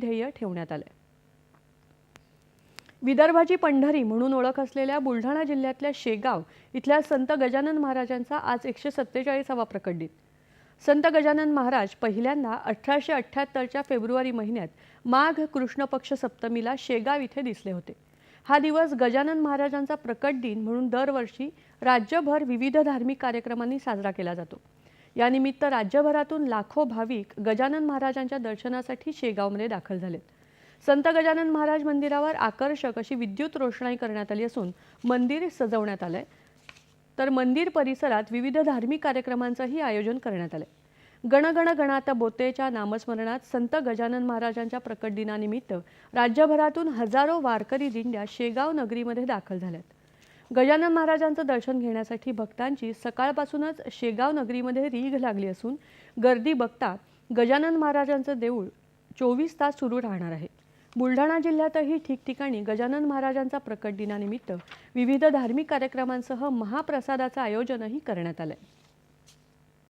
ध्येय ठेवण्यात आलं विदर्भाची पंढरी म्हणून ओळख असलेल्या बुलढाणा जिल्ह्यातल्या शेगाव इथल्या संत गजानन महाराजांचा आज एकशे सत्तेचाळीसावा प्रकट दिन. संत गजानन महाराज पहिल्यांदा अठराशे अठ्ठ्याहत्तरच्या फेब्रुवारी महिन्यात माघ कृष्ण पक्ष सप्तमीला शेगाव इथे दिसले होते. हा दिवस गजानन महाराजांचा प्रकट दिन म्हणून दरवर्षी राज्यभर विविध धार्मिक कार्यक्रमांनी साजरा केला जातो. यानिमित्त राज्यभरातून लाखो भाविक गजानन महाराजांच्या दर्शनासाठी शेगावमध्ये दाखल झालेत. संत गजानन महाराज मंदिरावर आकर्षक अशी विद्युत रोषणाई करण्यात आली असून मंदिर सजवण्यात आलंय. तर मंदिर परिसरात विविध धार्मिक कार्यक्रमांचंही आयोजन करण्यात आलंय. गणगण गणात बोतेच्या नामस्मरणात संत गजानन महाराजांच्या प्रकट दिनानिमित्त राज्यभरातून हजारो वारकरी दिंड्या शेगाव नगरीमध्ये दाखल झाल्यात. गजानन महाराजांचं दर्शन घेण्यासाठी भक्तांची सकाळपासूनच शेगाव नगरीमध्ये रीघ लागली असून गर्दी बघता गजानन महाराजांचं देऊळ चोवीस तास सुरू राहणार आहे. बुलढाणा जिल्ह्यातही ठिकठिकाणी गजानन महाराजांचा प्रकट दिनानिमित्त विविध धार्मिक कार्यक्रमांसह महाप्रसादाचं आयोजनही करण्यात आलं आहे